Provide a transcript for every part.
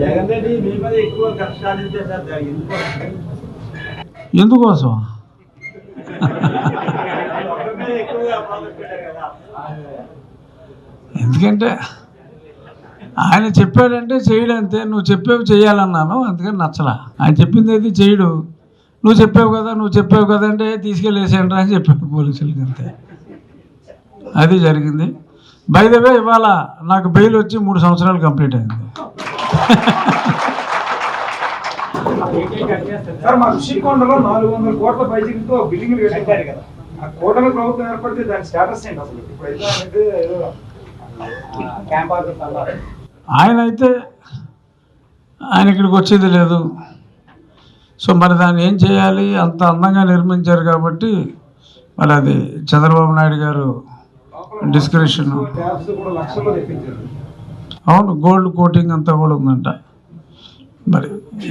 జగన్ రెడ్డి మీ మీద ఎక్కువ కక్ష ఎందుకోసం? ఎందుకంటే ఆయన చెప్పాడంటే చేయడు అంతే. నువ్వు చెప్పేవి చేయాలన్నాను అందుకని నచ్చలా. ఆయన చెప్పింది అయితే చేయడు. నువ్వు చెప్పావు కదా నువ్వు చెప్పావు కదా అంటే తీసుకెళ్ళేసేయండి అని చెప్పాడు పోలీసులకి అంతే. అది జరిగింది. బై ద వే ఇవాళ నాకు బెయిల్ వచ్చి మూడు సంవత్సరాలు కంప్లీట్ అయింది. సార్ మా ఋషికొండలో నాలుగు వందల కోట్ల పైచిలతో బిల్డింగ్లు కట్టారు కదా. ఆ కోటల ప్రభుత్వం ఏర్పడితే దాని స్టేటస్ ఏంటి అసలు? ఇప్పుడు ఆయన అయితే ఆయన ఇక్కడికి వచ్చేది లేదు. సో మరి దాన్ని ఏం చేయాలి? అంత అందంగా నిర్మించారు కాబట్టి మరి అది చంద్రబాబు నాయుడు గారు డిస్క్రిప్షన్ అవును గోల్డ్ కోటింగ్ అంతా కూడా ఉందంట. మరి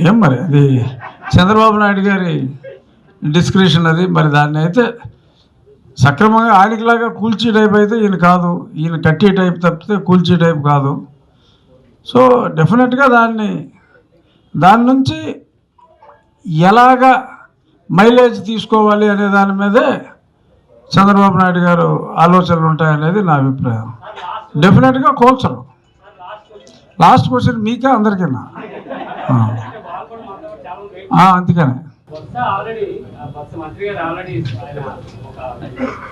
ఏం మరి అది చంద్రబాబు నాయుడు గారి డిస్క్రిప్షన్ అది. మరి దాన్ని అయితే సక్రమంగా ఆయనకిలాగా కూల్చే టైప్ అయితే ఈయన కాదు. ఈయన కట్టే టైప్ తప్పితే కూల్చే టైప్ కాదు. సో డెఫినెట్గా దాన్ని దాని నుంచి ఎలాగా మైలేజ్ తీసుకోవాలి అనే దాని మీదే చంద్రబాబు నాయుడు గారు ఆలోచనలు ఉంటాయనేది నా అభిప్రాయం. డెఫినెట్గా కోల్చరు. లాస్ట్ క్వశ్చన్ మీకే అందరికీనా అందుకనే. బొత్స ఆల్రెడీ బొత్స మంత్రి గారు ఆల్రెడీ ఆయన ఒక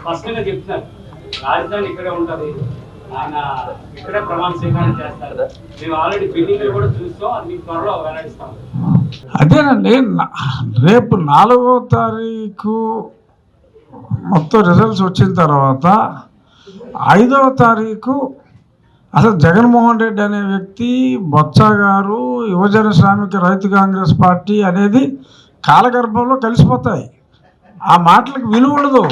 స్పష్టంగా చెప్తున్నారు. రాజధాని ఇక్కడే ఉంటది. ఆయన ఇక్కడే ప్రమాణ స్వీకారం చేస్తారు. మేము ఆల్రెడీ బిల్డింగ్ కూడా చూస్తాం అది మీకు త్వరలో వెల్లడిస్తాం. అదేనండి రేపు నాలుగో తారీఖు మొత్తం రిజల్ట్స్ వచ్చిన తర్వాత ఐదవ తారీఖు అసలు జగన్మోహన్ రెడ్డి అనే వ్యక్తి బొత్స గారు యువజన శ్రామిక రైతు కాంగ్రెస్ పార్టీ అనేది కాలగర్భంలో కలిసిపోతాయి. ఆ మాటలకు విలువ ఉండదు.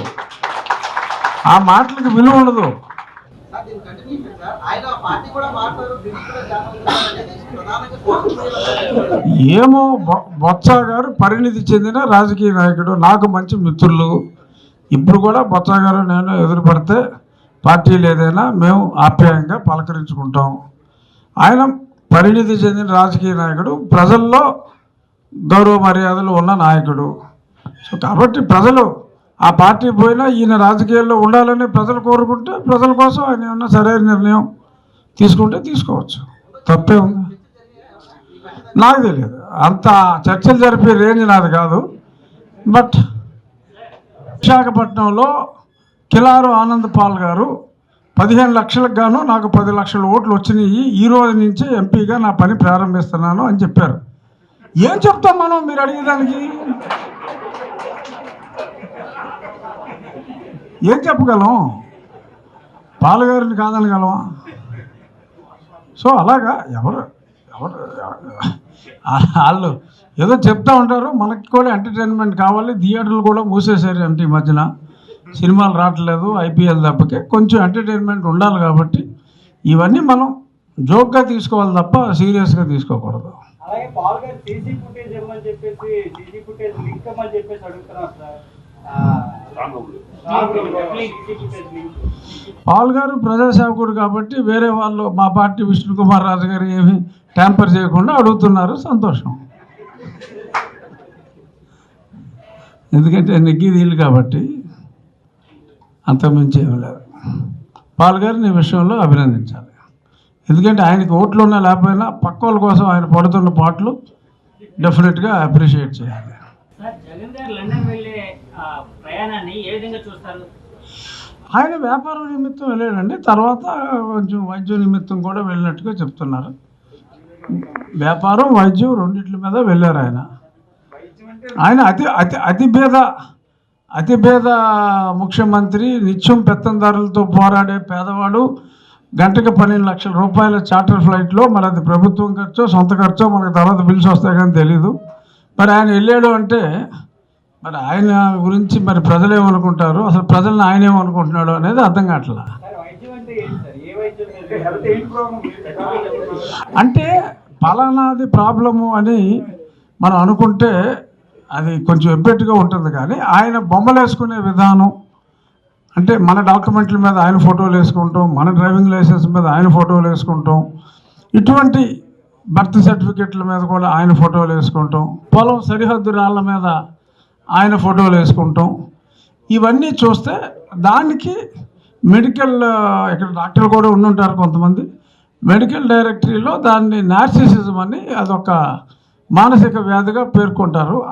ఆ మాటలకు విలువ ఉండదు. ఏమో బొ- బొత్స గారు పరిణితి చెందిన రాజకీయ నాయకుడు నాకు మంచి మిత్రులు. ఇప్పుడు కూడా బొత్స గారు నేను ఎదురుపడితే పార్టీలు ఏదైనా మేము ఆప్యాయంగా పలకరించుకుంటాం. ఆయన పరిణితి చెందిన రాజకీయ నాయకుడు ప్రజల్లో గౌరవ మర్యాదలు ఉన్న నాయకుడు. సో కాబట్టి ప్రజలు ఆ పార్టీ పోయినా ఈయన రాజకీయాల్లో ఉండాలని ప్రజలు కోరుకుంటే ప్రజల కోసం ఆయన ఏమన్నా సరైన నిర్ణయం తీసుకుంటే తీసుకోవచ్చు. తప్పే ఉంది. నాకు తెలియదు. అంత చర్చలు జరిపే రేంజ్ నాది కాదు. బట్ విశాఖపట్నంలో కిలారు ఆనంద్ పాల్ గారు పదిహేను లక్షలకు గాను నాకు పది లక్షల ఓట్లు వచ్చినాయి. ఈ రోజు నుంచి ఎంపీగా నా పని ప్రారంభిస్తున్నాను అని చెప్పారు. ఏం చెప్తాం మనం మీరు అడిగేదానికి ఏం చెప్పగలం? పాలగారిని కాదనగలమా సో అలాగా ఎవరు ఎవరు వాళ్ళు ఏదో చెప్తా ఉంటారు. మనకి కూడా ఎంటర్టైన్మెంట్ కావాలి. థియేటర్లు కూడా మూసేశారు అంటే ఈ మధ్యన. సినిమాలు రావట్లేదు ఐపీఎల్ తప్పకే కొంచెం ఎంటర్టైన్మెంట్ ఉండాలి కాబట్టి ఇవన్నీ మనం జోక్గా తీసుకోవాలి తప్ప సీరియస్గా తీసుకోకూడదు. పాల్ గారు ప్రజాసేవకుడు కాబట్టి వేరే వాళ్ళు మా పార్టీ విష్ణు కుమార్ రాజు గారు ఏమి ట్యాంపర్ చేయకుండా అడుగుతున్నారు. సంతోషం. ఎందుకంటే నెగ్గిది వీళ్ళు కాబట్టి అంతకుమించి ఏమి లేదు పాల్ గారిని ఈ విషయంలో అభినందించాలి. ఎందుకంటే ఆయనకి ఓట్లు ఉన్నా లేకపోయినా పక్క వాళ్ళ కోసం ఆయన పడుతున్న పాటలు డెఫినెట్గా అప్రిషియేట్ చేయాలి. ఆయన వ్యాపారం నిమిత్తం వెళ్ళాడండి. తర్వాత కొంచెం వైద్య నిమిత్తం కూడా వెళ్ళినట్టుగా చెప్తున్నారు. వ్యాపారం వైద్యం రెండిట్ల మీద వెళ్ళారు ఆయన. ఆయన అతి అతి అతి పేద అతి పేద ముఖ్యమంత్రి నిత్యం పెత్తందారులతో పోరాడే పేదవాడు గంటకి పన్నెండు లక్షల రూపాయల చార్టర్ ఫ్లైట్లో మరి అది ప్రభుత్వం ఖర్చో సొంత ఖర్చో మనకు తర్వాత బిల్స్ వస్తాయి కానీ తెలీదు. మరి ఆయన వెళ్ళాడు అంటే మరి ఆయన గురించి మరి ప్రజలు ఏమనుకుంటారు? అసలు ప్రజలను ఆయన ఏమనుకుంటున్నాడు అనేది అర్థం కావట్లా? అంటే అంటే పలానాది ప్రాబ్లము అని మనం అనుకుంటే అది కొంచెం ఎబ్బెట్టుగా ఉంటుంది కానీ ఆయన బొమ్మలు వేసుకునే విధానం అంటే మన డాక్యుమెంట్ల మీద ఆయన ఫోటోలు వేసుకుంటాం మన డ్రైవింగ్ లైసెన్స్ మీద ఆయన ఫోటోలు వేసుకుంటాం ఇటువంటి బర్త్ సర్టిఫికెట్ల మీద కూడా ఆయన ఫోటోలు వేసుకుంటాం పొలం సరిహద్దు రాళ్ళ మీద ఆయన ఫోటోలు వేసుకుంటాం. ఇవన్నీ చూస్తే దానికి మెడికల్ ఇక్కడ డాక్టర్లు కూడా ఉండుంటారు కొంతమంది మెడికల్ డైరెక్టరీలో దాన్ని నార్సిసిజం అని అదొక మానసిక వ్యాధిగా పేర్కొంటారు.